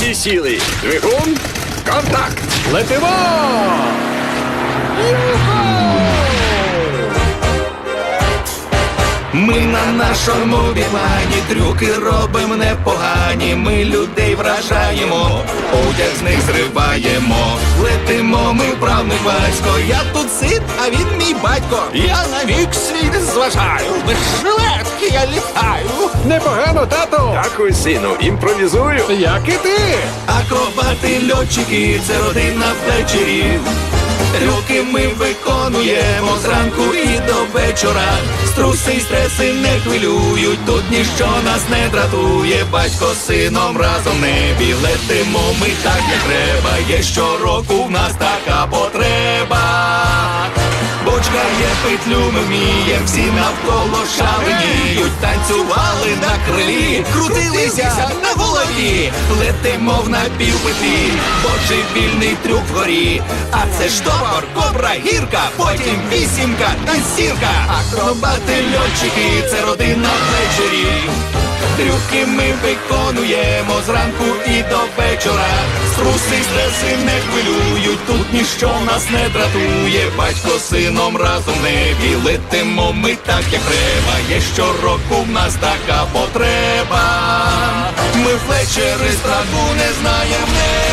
Усі сіли. Двигун. Контакт. Летимо! Ми на нашому біплані трюки робимо непогані. Ми людей вражаємо, одяг з них зриваємо. Летимо, батько. Я тут сит, а він мій батько. Я на вік світ зважаю. Без жилетки я літаю. Непогано, тато! Дякую, сину. Імпровізую. Як і ти! Акробати, льотчики, це родина вечорів. Трюки ми виконуємо зранку і до вечора. Струси й стреси не хвилюють, тут ніщо нас не дратує. Батько сином разом не небі летимо ми так, не треба. Є щороку в нас така потреба. Петлю, ми вмієм, всі навколо шаленіють, танцювали на крилі, крутилися на голові, летимо в напівпетлі, божевільний трюк вгорі, а це штопор, кобра, гірка, потім вісімка та сірка. Акробати, льотчики, це родина ввечері. Трюки ми виконуємо зранку до вечора. Струси стреси не хвилюють, тут ніщо нас не дратує. Батько сином разом в небі ми так, як треба. Є щороку в нас така потреба. Ми флечери страху не знаємо.